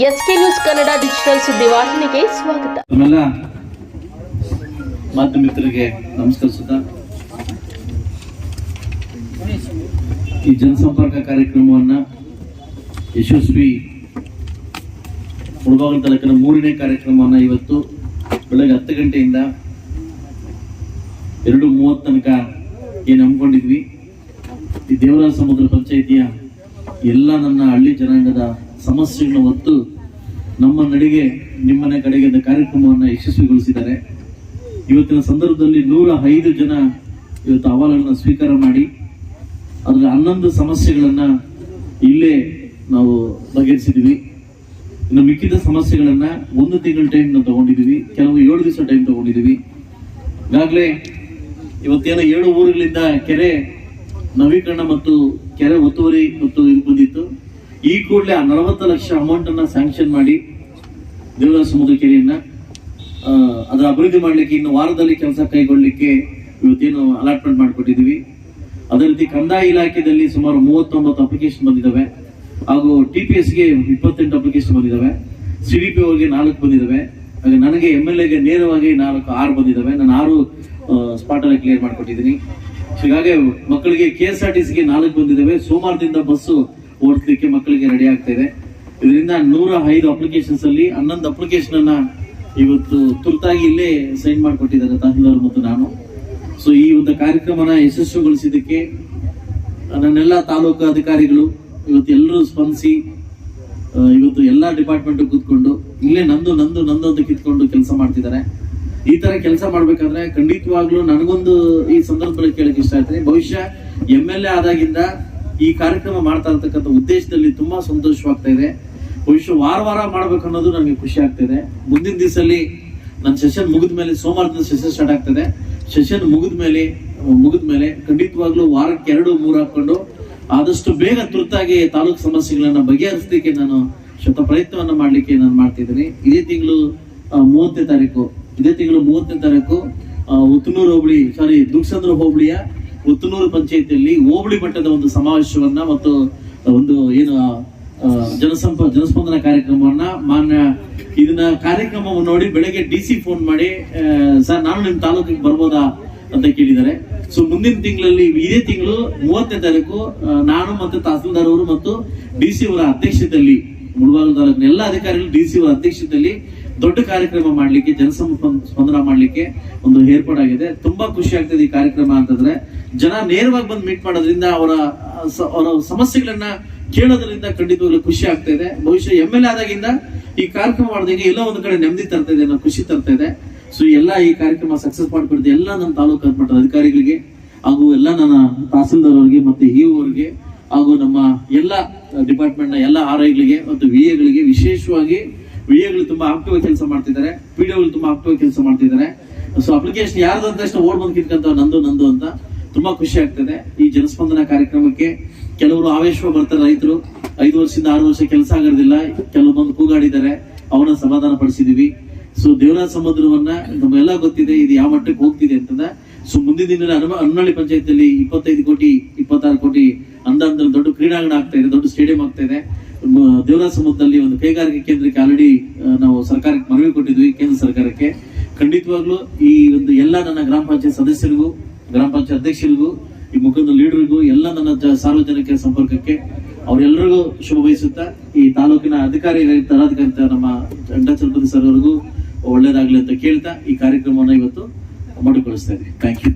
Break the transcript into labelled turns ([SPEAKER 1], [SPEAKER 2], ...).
[SPEAKER 1] S K news Kannada digital ಸುದ್ದಿವಾಹಿನಿಗೆ ಸ್ವಾಗತ.
[SPEAKER 2] ನಮ್ಮೆಲ್ಲ ಮಾಧ್ಯಮ ಮಿತ್ರರಿಗೆ ಈ ಜನಸಂಪರ್ಕ ಕಾರ್ಯಕ್ರಮವನ್ನ ಯಶಸ್ವಿ ಮುಳಬಾಗಿಲು ತಾಲೂಕಿನ ಮೂರನೇ ಕಾರ್ಯಕ್ರಮವನ್ನ ಇವತ್ತು ಬೆಳಗ್ಗೆ ಹತ್ತು ಗಂಟೆಯಿಂದ ಎರಡು ಮೂವತ್ತು ತನಕ ಏನು ಹಮ್ಮಿಕೊಂಡಿದ್ವಿ. ಈ ದೇವರಾಜ ಸಮುದ್ರ ಪಂಚಾಯಿತಿಯ ಎಲ್ಲ ನನ್ನ ಹಳ್ಳಿ ಜನಾಂಗದ ಸಮಸ್ಯೆಗಳನ್ನ ಹೊತ್ತು ನಮ್ಮ ನಡಿಗೆ ನಿಮ್ಮನೆ ಕಡೆಗೆ ಕಾರ್ಯಕ್ರಮವನ್ನು ಯಶಸ್ವಿಗೊಳಿಸಿದ್ದಾರೆ. ಇವತ್ತಿನ ಸಂದರ್ಭದಲ್ಲಿ ನೂರ ಐದು ಜನ ಇವತ್ತು ಅಹವಾಲನ್ನು ಸ್ವೀಕಾರ ಮಾಡಿ ಅದರ ಹನ್ನೊಂದು ಸಮಸ್ಯೆಗಳನ್ನ ಇಲ್ಲೇ ನಾವು ಬಗೆಹರಿಸಿದ್ವಿ ಇನ್ನು ಮಿಕ್ಕಿದ ಸಮಸ್ಯೆಗಳನ್ನ ಒಂದು ತಿಂಗಳ ಟೈಮ್ ನಾವು ತಗೊಂಡಿದೀವಿ ಕೆಲವು ಏಳು ದಿವಸ ಟೈಮ್ ತಗೊಂಡಿದೀವಿ ಈಗಾಗಲೇ ಇವತ್ತೇನೋ ಏಳು ಊರುಗಳಿಂದ ಕೆರೆ ನವೀಕರಣ ಮತ್ತು ಕೆರೆ ಒತ್ತುವರಿ ಮತ್ತು ಇದು ಬಂದಿತ್ತು. ಈ ಕೂಡಲೇ ಆ ನಲವತ್ತು ಲಕ್ಷ ಅಮೌಂಟ್ ಅನ್ನ ಸ್ಯಾಂಕ್ಷನ್ ಮಾಡಿ ದೇವರ ಸಮುದ್ರ ಕೆರೆಯನ್ನ ಅದರ ಅಭಿವೃದ್ಧಿ ಮಾಡಲಿಕ್ಕೆ ಇನ್ನು ವಾರದಲ್ಲಿ ಕೆಲಸ ಕೈಗೊಳ್ಳಲಿಕ್ಕೆ ಇವತ್ತೇನು ಅಲಾಟ್ಮೆಂಟ್ ಮಾಡಿಕೊಟ್ಟಿದ್ದೀವಿ. ಅದೇ ರೀತಿ ಕಂದಾಯ ಇಲಾಖೆಯಲ್ಲಿ ಸುಮಾರು ಮೂವತ್ತೊಂಬತ್ತು ಅಪ್ಲಿಕೇಶನ್ ಬಂದಿದ್ದಾವೆ. ಹಾಗೂ ಟಿ ಪಿ ಎಸ್ಗೆ ಇಪ್ಪತ್ತೆಂಟು ಅಪ್ಲಿಕೇಶನ್ ಬಂದಿದ್ದಾವೆ. ಸಿ ಡಿ ಪಿ ಓಗೆ ನಾಲ್ಕು ಬಂದಿದ್ದಾವೆ. ಹಾಗೆ ನನಗೆ ಎಂ ಎಲ್ ಎಗೆ ನೇರವಾಗಿ ನಾಲ್ಕು, ಆರು ಬಂದಿದ್ದಾವೆ. ನಾನು ಆರು ಸ್ಪಾಟ್ ಅಲ್ಲಿ ಕ್ಲಿಯರ್ ಮಾಡಿಕೊಟ್ಟಿದ್ದೀನಿ. ಹೀಗಾಗಿ ಮಕ್ಕಳಿಗೆ ಕೆ ಎಸ್ ಆರ್ ಟಿ ಸಿಗೆ ನಾಲ್ಕು ಬಂದಿದ್ದಾವೆ. ಸೋಮವಾರದಿಂದ ಬಸ್ಸು ಓಡಿಸ್ಲಿಕ್ಕೆ ಮಕ್ಕಳಿಗೆ ರೆಡಿ ಆಗ್ತಾ ಇದೆ. ಇದರಿಂದ ನೂರ ಐದು ಅಪ್ಲಿಕೇಶನ್ಸ್ ಅಲ್ಲಿ ಹನ್ನೊಂದು ಅಪ್ಲಿಕೇಶನ್ ಅನ್ನ ಇವತ್ತು ತುರ್ತಾಗಿ ಇಲ್ಲೇ ಸೈನ್ ಮಾಡಿಕೊಟ್ಟಿದ್ದಾರೆ ತಹಸೀಲ್ದಾರ್ ಮತ್ತು ನಾನು. ಸೊ ಈ ಒಂದು ಕಾರ್ಯಕ್ರಮನ ಯಶಸ್ವಿಗೊಳಿಸಿದ್ದಕ್ಕೆ ನನ್ನೆಲ್ಲ ತಾಲೂಕು ಅಧಿಕಾರಿಗಳು ಇವತ್ತು ಎಲ್ಲರೂ ಸ್ಪಂದಿಸಿ ಇವತ್ತು ಎಲ್ಲ ಡಿಪಾರ್ಟ್ಮೆಂಟ್ ಕೂತ್ಕೊಂಡು, ಇಲ್ಲೇ ನಂದು ನಂದು ನಂದು ಅಂತ ಕಿತ್ಕೊಂಡು ಕೆಲಸ ಮಾಡ್ತಿದ್ದಾರೆ. ಈ ತರ ಕೆಲಸ ಮಾಡ್ಬೇಕಾದ್ರೆ ಖಂಡಿತವಾಗ್ಲೂ ನನಗೊಂದು ಈ ಸಂದರ್ಭದಲ್ಲಿ ಕೇಳಕ್ಕೆ ಇಷ್ಟ ಆಗ್ತದೆ. ಭವಿಷ್ಯ ಎಂ ಎಲ್ ಎ ಆದಾಗಿಂದ ಈ ಕಾರ್ಯಕ್ರಮ ಮಾಡ್ತಾ ಇರ್ತಕ್ಕಂಥ ಉದ್ದೇಶದಲ್ಲಿ ತುಂಬಾ ಸಂತೋಷವಾಗ್ತಾ ಇದೆ. ಬಹುಶಃ ವಾರ ವಾರ ಮಾಡ್ಬೇಕು ಅನ್ನೋದು ನನಗೆ ಖುಷಿ ಆಗ್ತಿದೆ. ಮುಂದಿನ ದಿವಸಲ್ಲಿ ನನ್ನ ಸೆಷನ್ ಮುಗಿದ ಮೇಲೆ ಸೋಮವಾರದಿಂದ ಸೆಷನ್ ಸ್ಟಾರ್ಟ್ ಆಗ್ತದೆ. ಸೆಷನ್ ಮುಗಿದ ಮೇಲೆ ಮುಗಿದ ಮೇಲೆ ಖಂಡಿತವಾಗ್ಲೂ ವಾರಕ್ಕೆ ಎರಡು, ಮೂರು ಹಾಕೊಂಡು ಆದಷ್ಟು ಬೇಗ ತುರ್ತಾಗಿ ತಾಲೂಕು ಸಮಸ್ಯೆಗಳನ್ನ ಬಗೆಹರಿಸಲಿಕ್ಕೆ ನಾನು ಶತ ಪ್ರಯತ್ನವನ್ನ ಮಾಡ್ಲಿಕ್ಕೆ ನಾನು ಮಾಡ್ತಿದ್ದೀನಿ. ಇದೇ ತಿಂಗಳು ಮೂವತ್ತನೇ ತಾರೀಕು. ಇದೇ ತಿಂಗಳು ಮೂವತ್ತನೇ ತಾರೀಕು ಉತ್ತನೂರು ಹೋಬಳಿ ಸಾರಿ ದುಗ್ಸಂದ್ರ ಹೋಬಳಿಯ ಉತ್ತನೂರು ಪಂಚಾಯಿತಿಯಲ್ಲಿ ಹೋಬಳಿ ಮಟ್ಟದ ಒಂದು ಸಮಾವೇಶವನ್ನ ಮತ್ತು ಒಂದು ಏನು ಜನಸಂಪ, ಜನಸ್ಪಂದನ ಕಾರ್ಯಕ್ರಮವನ್ನ ಮಾನ್ಯ ಇದನ್ನ ಕಾರ್ಯಕ್ರಮವನ್ನು ನೋಡಿ ಬೆಳಗ್ಗೆ ಡಿ ಸಿ ಫೋನ್ ಮಾಡಿ ಸರ್, ನಾನು ನಿಮ್ ತಾಲೂಕಿಗೆ ಬರ್ಬೋದಾ ಅಂತ ಕೇಳಿದ್ದಾರೆ. ಸೊ ಮುಂದಿನ ತಿಂಗಳಲ್ಲಿ, ಇದೇ ತಿಂಗಳು ಮೂವತ್ತನೇ ತಾರೀಕು ನಾನು ಮತ್ತು ತಹಸೀಲ್ದಾರ್ ಅವರು ಮತ್ತು ಡಿ ಸಿ ಅವರ ಅಧ್ಯಕ್ಷತೆಯಲ್ಲಿ, ಮುಳಬಾಗಿಲು ತಾಲೂಕಿನ ಎಲ್ಲ ಅಧಿಕಾರಿಗಳು ಡಿ ಸಿ ಅವರ ಅಧ್ಯಕ್ಷತೆಯಲ್ಲಿ ದೊಡ್ಡ ಕಾರ್ಯಕ್ರಮ ಮಾಡ್ಲಿಕ್ಕೆ ಜನಸಂಪ ಸ್ಪಂದನ ಮಾಡ್ಲಿಕ್ಕೆ ಒಂದು ಏರ್ಪಾಡಾಗಿದೆ. ತುಂಬಾ ಖುಷಿ ಆಗ್ತದೆ ಈ ಕಾರ್ಯಕ್ರಮ ಅಂತಂದ್ರೆ. ಜನ ನೇರವಾಗಿ ಬಂದು ಮೀಟ್ ಮಾಡೋದ್ರಿಂದ ಅವರ ಅವರ ಸಮಸ್ಯೆಗಳನ್ನ ಕೇಳೋದ್ರಿಂದ ಖಂಡಿತವಾಗ್ಲೂ ಖುಷಿ ಆಗ್ತಾ ಇದೆ. ಬಹುಶಃ ಎಂ ಎಲ್ ಆದಾಗಿಂದ ಈ ಕಾರ್ಯಕ್ರಮ ಮಾಡಿದಾಗ ಎಲ್ಲೋ ಒಂದು ಕಡೆ ನೆಮ್ಮದಿ ತರ್ತಾ ಇದೆ ಅನ್ನೋ ಖುಷಿ ತರ್ತಾ ಇದೆ. ಸೊ ಎಲ್ಲ ಈ ಕಾರ್ಯಕ್ರಮ ಸಕ್ಸಸ್ ಮಾಡ್ಕೊಡ್ತು ಎಲ್ಲ ನನ್ನ ತಾಲೂಕು ಮಟ್ಟದ ಅಧಿಕಾರಿಗಳಿಗೆ ಹಾಗೂ ಎಲ್ಲ ನನ್ನ ತಹಸೀಲ್ದಾರ್ ಅವರಿಗೆ ಮತ್ತೆ ಇ ಅವರಿಗೆ ಹಾಗೂ ನಮ್ಮ ಎಲ್ಲ ಡಿಪಾರ್ಟ್ಮೆಂಟ್ನ ಎಲ್ಲ ಆರ್ ಐಗಳಿಗೆ ಮತ್ತು ವಿ ಎಗಳಿಗೆ ವಿಶೇಷವಾಗಿ ವಿ ಎಗಳು ತುಂಬಾ ಆಕ್ಟಿವ್ ಕೆಲಸ ಮಾಡ್ತಿದ್ದಾರೆ. ಪಿ ಡಿ ತುಂಬಾ ಆಕ್ಟಿವ್ ಕೆಲಸ ಮಾಡ್ತಿದ್ದಾರೆ. ಸೊ ಅಪ್ಲಿಕೇಶನ್ ಯಾರ್ದು ಅಂತ ತಕ್ಷಣ ಓಡ್ ಬಂದು ನಂದು ನಂದು ಅಂತ. ತುಂಬಾ ಖುಷಿ ಆಗ್ತದೆ ಈ ಜನಸ್ಪಂದನ ಕಾರ್ಯಕ್ರಮಕ್ಕೆ ಕೆಲವರು ಆವೇಶ ಬರ್ತಾರೆ ರೈತರು. ಐದು ವರ್ಷದಿಂದ ಆರು ವರ್ಷ ಕೆಲಸ ಆಗೋದಿಲ್ಲ. ಕೆಲವು ಬಂದು ಕೂಗಾಡಿದ್ದಾರೆ. ಅವನ್ನ ಸಮಾಧಾನ ಪಡಿಸಿದೀವಿ. ಸೊ ದೇವರಾಜ ಸಮುದ್ರವನ್ನ ನಮಗೆಲ್ಲ ಗೊತ್ತಿದೆ, ಇದು ಯಾವ ಮಟ್ಟಕ್ಕೆ ಹೋಗ್ತಿದೆ ಅಂತಂದ ಸೊ ಮುಂದಿನ ದಿನ ಹನ್ನಳ್ಳಿ ಪಂಚಾಯತಿಯಲ್ಲಿ ಇಪ್ಪತ್ತೈದು ಕೋಟಿ, ಇಪ್ಪತ್ತಾರು ಕೋಟಿ ಅಂದಾಜಲ್ಲಿ ದೊಡ್ಡ ಕ್ರೀಡಾಂಗಣ ಆಗ್ತಾ ಇದೆ, ದೊಡ್ಡ ಸ್ಟೇಡಿಯಂ ಆಗ್ತಾ ಇದೆ. ದೇವರಾಜ ಸಮುದ್ರದಲ್ಲಿ ಒಂದು ಕೈಗಾರಿಕೆ ಕೇಂದ್ರಕ್ಕೆ ಆಲ್ರೆಡಿ ನಾವು ಸರ್ಕಾರಕ್ಕೆ ಮನವಿ ಕೊಟ್ಟಿದ್ವಿ, ಕೇಂದ್ರ ಸರ್ಕಾರಕ್ಕೆ. ಖಂಡಿತವಾಗ್ಲೂ ಈ ಒಂದು ಎಲ್ಲ ನನ್ನ ಗ್ರಾಮ ಪಂಚಾಯತ್ ಸದಸ್ಯರಿಗೂ ಗ್ರಾಮ ಪಂಚಾಯತ್ ಅಧ್ಯಕ್ಷರಿಗೂ, ಈ ಮುಖಂಡ ಲೀಡರ್ಗೂ, ಎಲ್ಲ ನನ್ನ ಸಾರ್ವಜನಿಕ ಸಂಪರ್ಕಕ್ಕೆ ಅವರೆಲ್ಲರಿಗೂ ಶುಭ ಬಯಸುತ್ತಾ, ಈ ತಾಲೂಕಿನ ಅಧಿಕಾರಿ ತಲಾಧಿಕಾರಿ ನಮ್ಮ ಚಲಪತಿ ಸರ್ ಅವರಿಗೂ ಒಳ್ಳೇದಾಗ್ಲಿ ಅಂತ ಕೇಳ್ತಾ ಈ ಕಾರ್ಯಕ್ರಮವನ್ನು ಇವತ್ತು ಮಾಡಿಕೊಳಿಸ್ತಾ ಥ್ಯಾಂಕ್ ಯು